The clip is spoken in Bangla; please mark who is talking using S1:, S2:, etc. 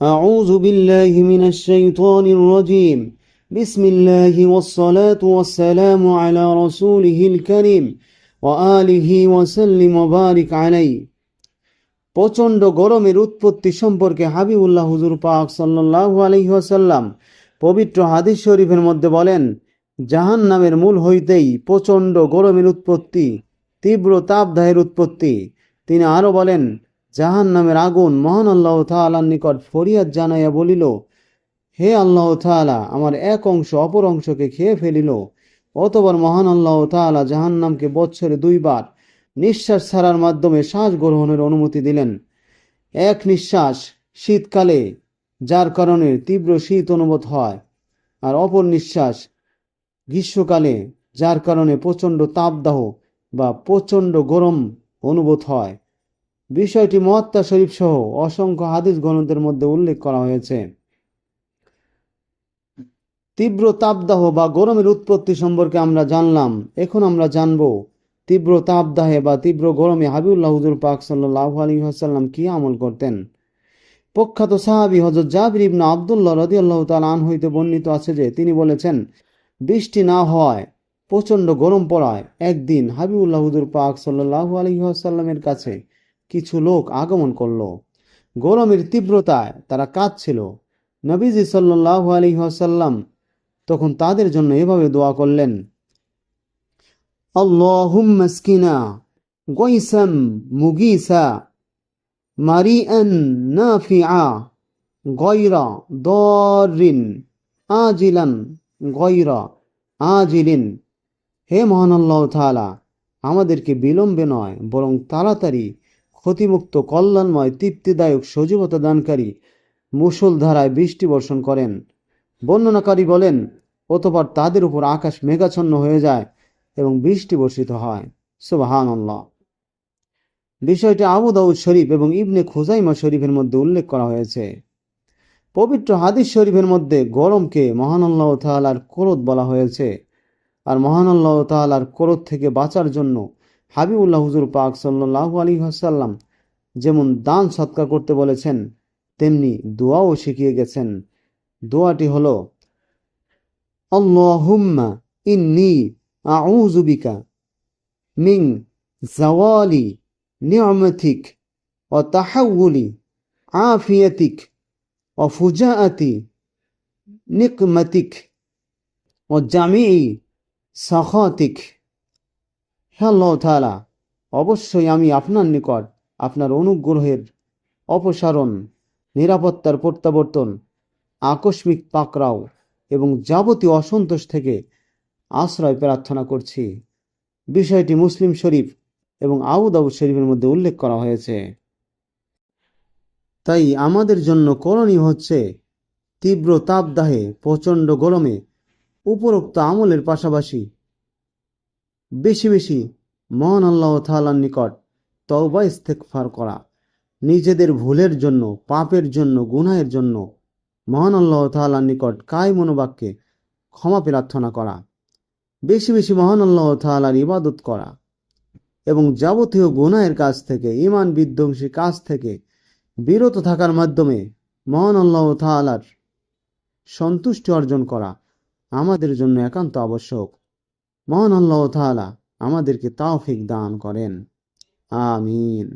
S1: أعوذ بالله من الشيطان الرجيم بسم الله والصلاة والسلام على رسوله الكريم وآله وسلم وبارك عليه প্রচণ্ড গরমের উৎপত্তি সম্পর্কে হাবিবুল্লাহ হুজুর পাক সাল্লাল্লাহু আলাইহি ওয়াসাল্লাম পবিত্র হাদিস শরীফের মধ্যে বলেন জাহান নামের মূল হইতেই প্রচণ্ড গরমের উৎপত্তি তীব্র তাপদাহের উৎপত্তি তিনি আরো বলেন জাহান নামের আগুন মহান আল্লাহ তাআলার নিকট ফরিয়াদ জানাইয়া বলিল, হে আল্লাহ তাআলা, আমার এক অংশ অপর অংশকে খেয়ে ফেলিল অতবার মহান আল্লাহ তাআলা জাহান্নামকে বৎসরে দুইবার নিঃশ্বাস ছাড়ার মাধ্যমে শ্বাস গ্রহণের অনুমতি দিলেন। এক নিঃশ্বাস শীতকালে, যার কারণে তীব্র শীত অনুভূত হয়, আর অপর নিঃশ্বাস গ্রীষ্মকালে, যার কারণে প্রচণ্ড তাপদাহ বা প্রচণ্ড গরম অনুভূত হয়। বিষয়টি মহাত্মা শরীফ সহ অসংখ্য হাদিস গ্রন্থের মধ্যে উল্লেখ করা হয়েছে। তীব্র তাপদাহ বা গরমের উৎপত্তি সম্পর্কে আমরা জানলাম। এখন আমরা জানব তীব্র তাপদাহে বা তীব্র গরমে হাবিবুল্লাহ হুজুর পাক সাল্লাহ আলী আসাল্লাম কি আমল করতেন? প্রখ্যাত সাহাবি হজরত জাবির ইবনা আবদুল্লাহ রদিয়াল্লাহ তাল আন হইতে বর্ণিত আছে যে, তিনি বলেছেন, বৃষ্টি না হওয়ায়, প্রচণ্ড গরম পড়ায়, একদিন হাবিবুল্লাহ হুজুর পাক সাল্লাহ আলী আসাল্লামের কাছে কিছু লোক আগমন করল। গরমের তীব্রতায় তারা কাঁদছিল। নবীজি সাল্লাহ আলী আসাল্লাম তখন তাদের জন্য এভাবে দোয়া করলেন মুগিসা দরিন আজিলিন হে মহান আল্লাহ আমাদেরকে বিলম্বে নয়, বরং তাড়াতাড়ি ক্ষতিমুক্ত, কল্যাণময়, তৃপ্তিদায়ক, সজীবতা দানকারী মুষলধারায় বৃষ্টি বর্ষণ করেন। বর্ণনাকারী বলেন, অতপর তাদের উপর আকাশ মেঘাচ্ছন্ন হয়ে যায় এবং বৃষ্টি বর্ষিত হয়। সুবাহান বিষয়টি আবু দাউদ শরীফ এবং ইবনে খুজাইমা শরীফের মধ্যে উল্লেখ করা হয়েছে। পবিত্র হাদিস শরীফের মধ্যে গরমকে মহান আল্লাহ তাআলার ক্রোধ বলা হয়েছে। আর মহান আল্লাহ তাআলার ক্রোধ থেকে বাঁচার জন্য হাবিবুল্লাহ হুজুর পাক সাল্লাহ আলী হাসাল্লাম যেমন দান সৎকার করতে বলেছেন, তেমনি দোয়াও শিখিয়ে গেছেন। দোয়াটি হল অল্লাহুম্মা ইন্নি আউজুবিকা মিং জাওয়ালি নিয়মথিক ও তাহাউলি আফিয়াতিক ও ফুজাআতি নিকমতিক ও জামি সখাতিক। হে আল্লাহ অবশ্যই আমি আপনার নিকট আপনার অনুগ্রহের অপসারণ, নিরাপত্তার প্রত্যাবর্তন, আকস্মিক পাকড়াও এবং যাবতীয় অসন্তোষ থেকে আশ্রয় প্রার্থনা করছি। বিষয়টি মুসলিম শরীফ এবং আবু দাউদ শরীফের মধ্যে উল্লেখ করা হয়েছে। তাই আমাদের জন্য করণীয় হচ্ছে তীব্র তাপদাহে প্রচণ্ড গরমে উপরোক্ত আমলের পাশাপাশি বেশি বেশি মহান আল্লাহ তাআলার নিকট তওবা ইস্তেগফার করা, নিজেদের ভুলের জন্য, পাপের জন্য, গুনাহের জন্য মহান আল্লাহ তাআলার নিকট কায় মনোবাক্যে ক্ষমা প্রার্থনা করা, বেশি বেশি মহান আল্লাহ তাআলার ইবাদত করা এবং যাবতীয় গুনাহের কাজ থেকে ইমান বিধ্বংসী কাজ থেকে বিরত থাকার মাধ্যমে মহান আল্লাহ তাআলার সন্তুষ্টি অর্জন করা আমাদের জন্য একান্ত আবশ্যক। মহান আল্লাহ তালা আমাদেরকে তাওফিক দান করেন। আমিন।